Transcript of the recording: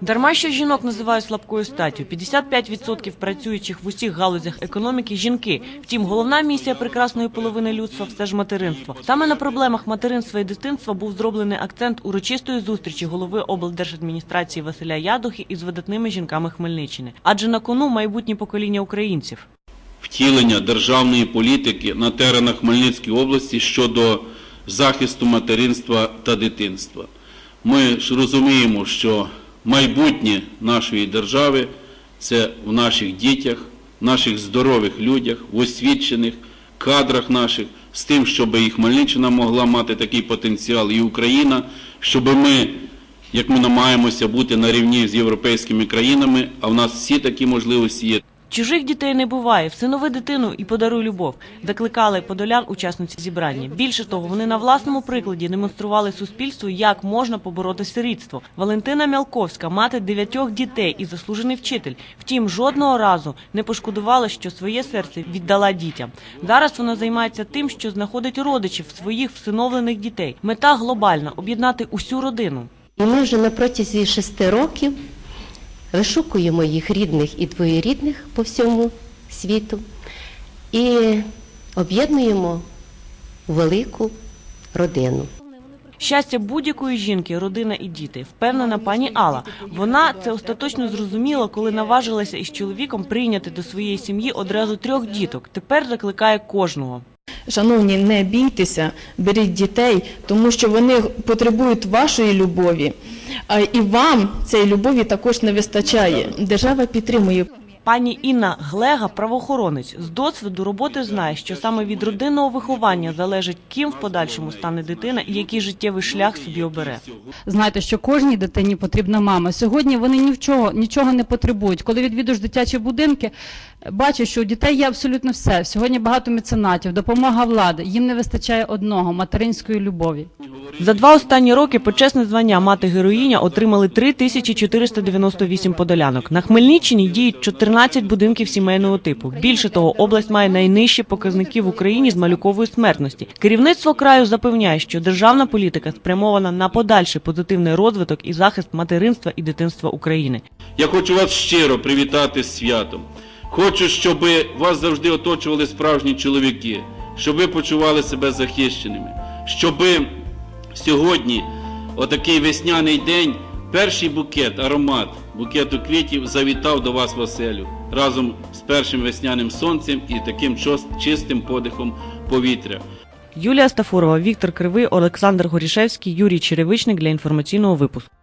Дарма що жінок називають слабкою статтю. 55% працюючих в усіх галузях економіки жінки. Втім, головна місія прекрасної половини людства все ж материнство. Саме на проблемах материнства і дитинства був зроблений акцент урочистої зустрічі голови облдержадміністрації Василя Ядухи із видатними жінками Хмельниччини. Адже на кону майбутнє покоління українців. втілення державної політики на теренах Хмельницької області щодо захисту материнства та дитинства. Ми ж розуміємо, що майбутнє нашої держави це в наших дітях, в наших здорових людях, в освічених кадрах наших, з тим, щоб і Хмельниччина могла мати такий потенціал, і Україна, щоб ми як ми намагаємося бути на рівні з європейськими країнами, а в нас всі такі можливості є. Чужих дітей не буває. Всинови дитину і подаруй любов. Закликали подолян учасниці зібрання. Більше того, вони на власному прикладі демонстрували суспільству, як можна побороти сирітство. Валентина Мялковська, мати дев'ятьох дітей і заслужений вчитель. Втім, жодного разу не пошкодувала, що своє серце віддала дітям. Зараз вона займається тим, що знаходить родичів своїх всиновлених дітей. Мета глобальна об'єднати усю родину. І ми вже на протязі шести років вишукуємо їх рідних і двоєрідних по всьому світу і об'єднуємо велику родину. Щастя будь-якої жінки, родина і діти, впевнена пані Алла. Вона це остаточно зрозуміла, коли наважилася із чоловіком прийняти до своєї сім'ї одразу трьох діток. Тепер закликає кожного. Шановні, не бійтеся, беріть дітей, тому що вони потребують вашої любові, і вам цієї любові також не вистачає. Держава підтримує. Пані Інна Глега, правоохоронець, з досвіду роботи знає, що саме від родинного виховання залежить, ким в подальшому стане дитина і який життєвий шлях собі обере. Знайте, що кожній дитині потрібна мама. Сьогодні вони ні в чого нічого не потребують. Коли відвідуєш дитячі будинки, бачиш, що у дітей є абсолютно все. Сьогодні багато меценатів, допомога влади. Їм не вистачає одного материнської любові. За два останні роки почесне звання мати героїня отримали 3498 подолянок. На Хмельниччині діють 14 будинків сімейного типу. Більше того, область має найнижчі показники в Україні з малюкової смертності. Керівництво краю запевняє, що державна політика спрямована на подальший позитивний розвиток і захист материнства і дитинства України. Я хочу вас щиро привітати з святом. Хочу, щоб вас завжди оточували справжні чоловіки, щоб ви почували себе захищеними, щоб сьогодні, отакий весняний день, перший букет, аромат букету квітів завітав до вас Василю, разом з першим весняним сонцем і таким чистим подихом повітря. Юлія Стафурова, Віктор Кривий, Олександр Горішевський, Юрій Черевичник для інформаційного випуску.